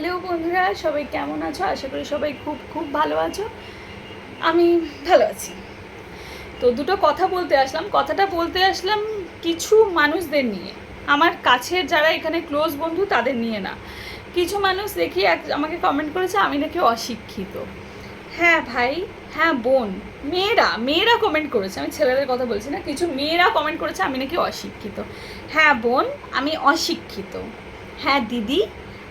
Hello বন্ধুরা, সবাই কেমন আছো? আশা করি সবাই খুব খুব ভালো আছো। আমি ভালো আছি। তো দুটো কথা বলতে আসলাম। কথাটা বলতে আসলাম কিছু মানুষদের নিয়ে। আমার কাছের যারা এখানে ক্লোজ বন্ধু তাদের নিয়ে না। কিছু মানুষ দেখি এক, আমাকে কমেন্ট করেছে, আমি নাকি অশিক্ষিত। হ্যাঁ ভাই হ্যাঁ বোন, মেয়েরা মেয়েরা কমেন্ট করেছে। আমি ছেলেদের কথা বলছি না, কিছু মেয়েরা কমেন্ট করেছে, আমি নাকি অশিক্ষিত। হ্যাঁ বোন, আমি অশিক্ষিত। হ্যাঁ দিদি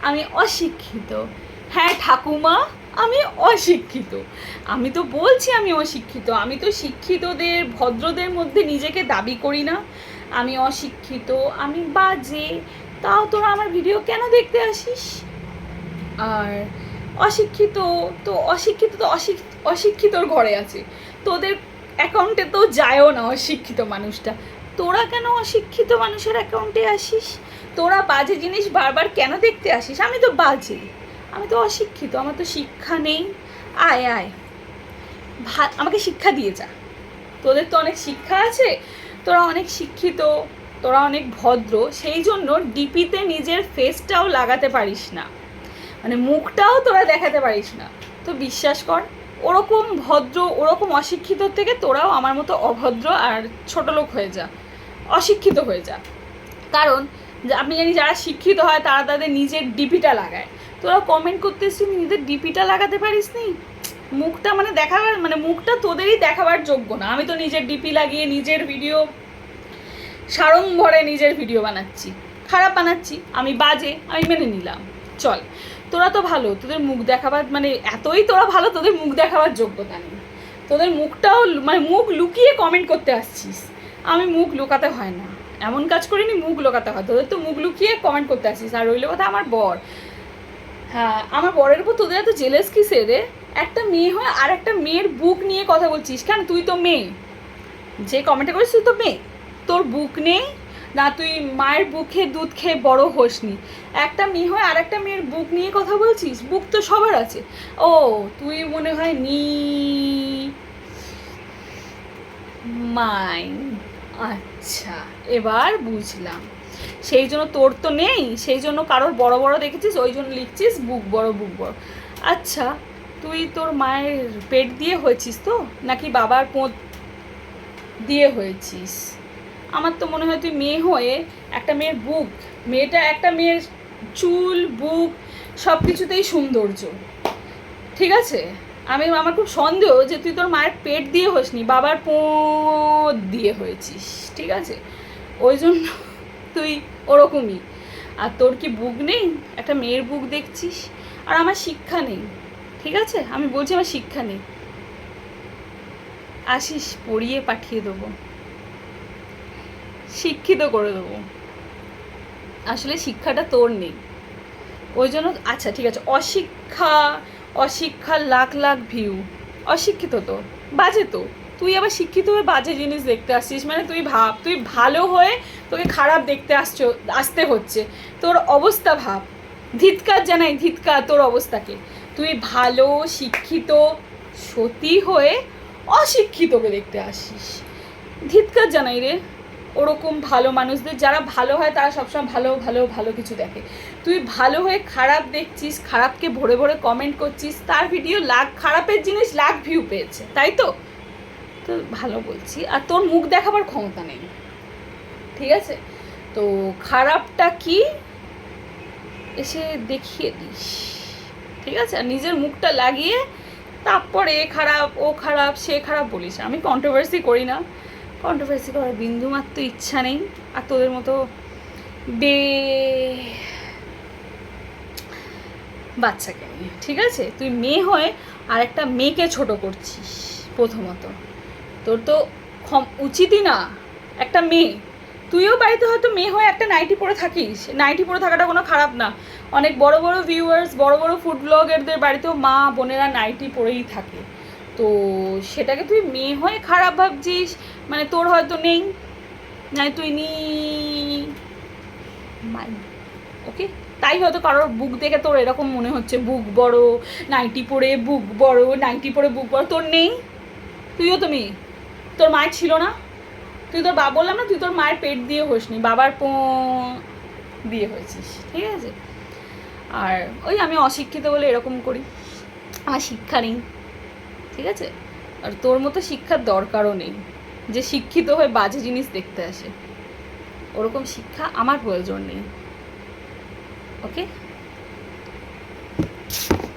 আমি অশিক্ষিত। হ্যাঁ ঠাকুমা, আমি অশিক্ষিত। আমি তো বলছি আমি অশিক্ষিত। আমি তো শিক্ষিতদের, ভদ্রদের মধ্যে নিজেকে দাবি করি না। আমি অশিক্ষিত, আমি বাজে। তাও তোরা আমার ভিডিও কেন দেখতে আসিস? আর অশিক্ষিত তো অশিক্ষিত তো অশিক্ষিত অশিক্ষিতর ঘরে আছে। তোদের অ্যাকাউন্টে তো যায়ও না অশিক্ষিত মানুষটা। তোরা কেন অশিক্ষিত মানুষের অ্যাকাউন্টে আসিস? তোরা বাজে জিনিস বারবার কেন দেখতে আসিস? আমি তো বাজে। আমি তো অশিক্ষিত, আমার তো শিক্ষা নেই। আয় আয়। ভা আমাকে শিক্ষা দিয়ে যা। তোদের তো অনেক শিক্ষা আছে, তোরা অনেক শিক্ষিত, তোরা অনেক ভদ্র, সেই জন্য ডিপিতে নিজের ফেসটাও লাগাতে পারিস না। মানে মুখটাও তোরা দেখাতে পারিস না। তো বিশ্বাস কর, ওরকম ভদ্র, ওরকম অশিক্ষিতর থেকে তোরাও আমার মতো অভদ্র আর ছোট লোক হয়ে যা। অশিক্ষিত হয়ে যা। কারণ আমি জানি যারা শিক্ষিত হয় তারা তাদের নিজের ডিপিটা লাগায়। তোরা কমেন্ট করতে এসেছিস নিজেদের ডিপিটা লাগাতে পারিস নি? মুখটা মানে দেখাবার মানে মুখটা তোদেরই দেখাবার যোগ্য না। আমি তো নিজের ডিপি লাগিয়ে নিজের ভিডিও সাড়ম্বরে নিজের ভিডিও বানাচ্ছি। খারাপ বানাচ্ছি। আমি বাজে, আমি মেনে নিলাম। চল, তোরা তো ভালো, তোদের মুখ দেখাবার মানে এতই তোরা ভালো, তোদের মুখ দেখাবার যোগ্যতা নেই। তোদের মুখটাও মানে মুখ লুকিয়ে কমেন্ট করতে আসছিস। আমি মুখ লুকাতে হয় না। এমন কাজ করিনি, মুখ লুকাতে হয়। তোদের তো মুখ লুকিয়ে কমেন্ট করতে আসিস, আর রইল কথা আমার বর। হ্যাঁ আমার বরের উপর তোদের এত জেলেস কিসের রে? একটা মেয়ে হয় আর একটা মেয়ের বুক নিয়ে কথা বলছিস কেন? তুই তো মেয়ে। যে কমেন্টে করিস, তুই তো মেয়ে। তোর বুক নেই? না, তুই মায়ের বুকে দুধ খেয়ে বড় হোসনি। একটা মেয়ে হয় আর একটা মেয়ের বুক নিয়ে কথা বলছিস? বুক তো সবার আছে। ও, তুই মনে হয় নি মাই আচ্ছা এবার বুঝলাম। সেই জন্য তোর তো নেই, সেই জন্য কারোর বড় বড় দেখেছিস, ওই জন্য লিখছিস বুক বড় বুক বড়। আচ্ছা তুই তোর মায়ের পেট দিয়ে হয়েছিস তো? নাকি বাবার পোঁত দিয়ে হয়েছিস? আমার তো মনে হয় তুই মেয়ে হয়ে একটা মেয়ের বুক, মেয়েটা একটা মেয়ের চুল, বুক সব কিছুতেই সৌন্দর্য। ঠিক আছে? আমি, আমার খুব সন্দেহ যে তুই তোর মায়ের পেট দিয়ে হসনি, বাবার পো দিয়ে হয়েছিস, ঠিক আছে? ওই জন্য তুই ওরকমই। আর তোর কি বুক নেই? একটা মেয়ের বুক দেখছিস? আর আমার শিক্ষা নেই, ঠিক আছে? আমি বলছি আমার শিক্ষা নেই। আসিস, পড়িয়ে পাঠিয়ে দেবো। শিক্ষিত করে দেবো। আসলে শিক্ষাটা তোর নেই। ওই জন্য আচ্ছা ঠিক আছে। অশিক্ষা অশিক্ষার লাখ লাখ ভিউ অশিক্ষিত তো, বাজে তো। তুই আবার শিক্ষিত হয়ে বাজে জিনিস দেখতে আসছিস। মানে তুই ভাব, তুই ভালো হয়ে তোকে খারাপ দেখতে আসছো, আসতে হচ্ছে। তোর অবস্থা ভাব। ধিৎকার জানাই ধিৎকার তোর অবস্থাকে। তুই ভালো, শিক্ষিত, সতী হয়ে অশিক্ষিতকে দেখতে আসিস ধিৎকার জানাই রে। ওরকম ভালো মানুষদের যারা ভালো হয়, তারা সবসময় ভালো ভালো ভালো কিছু দেখে। তুই ভালো হয়ে খারাপ দেখছিস, খারাপকে ভরে ভরে কমেন্ট করছিস, তার ভিডিও লাখ খারাপের জিনিস লাখ ভিউ পেয়েছে, তাই তো? তো ভালো বলছি। আর তোর মুখ দেখাবার ক্ষমতা নেই। ঠিক আছে? তো খারাপটা কি? এসে দেখিয়ে দিস। ঠিক আছে? আর নিজের মুখটা লাগিয়ে তারপরে এ খারাপ, ও খারাপ, সে খারাপ বলিস। আমি কন্ট্রোভার্সি করি না। কন্ট্রোভার্সি করার বিন্দুমাত্র ইচ্ছা নেই। আর তোদের মতো বে বাচ্চাকে নিয়ে, ঠিক আছে? তুই মেয়ে হয়ে আর একটা মেয়েকে ছোট করছিস প্রথমত। তোর তো উচিতই না একটা মেয়ে। তুইও বাড়িতে হয়তো মেয়ে হয়ে একটা নাইটি পরে থাকিস। নাইটি পরে থাকাটা কোনো খারাপ না। অনেক বড় বড় ভিউয়ার্স বড় বড় ফুড ব্লগারদের বাড়িতেও মা, বোনেরা নাইটি পরেই থাকে। তো সেটাকে তুই মেয়ে হয়ে খারাপ ভাবছিস? মানে তোর হয়তো নেই। নাই তুই নি মাই ওকে? তাই হয়তো কারোর বুক দেখে তোর এরকম মনে হচ্ছে, বুক বড়, নাইটি পরে বুক বড়, নাইটি পরে বুক বড়, তোর নেই? তুইও তুমি তোর মায়ের ছিল না? তুই তোর বাবা বললাম না, তুই তোর মায়ের পেট দিয়ে হোসনি বাবার পো দিয়ে হয়েছিস, ঠিক আছে? আর ওই আমি অশিক্ষিত বলে এরকম করি, আমার শিক্ষা নেই, ঠিক আছে? আর তোর মতো শিক্ষার দরকারও নেই, যে শিক্ষিত হয়ে বাজে জিনিস দেখতে আসে। ওরকম শিক্ষা আমার প্রয়োজন নেই। ওকে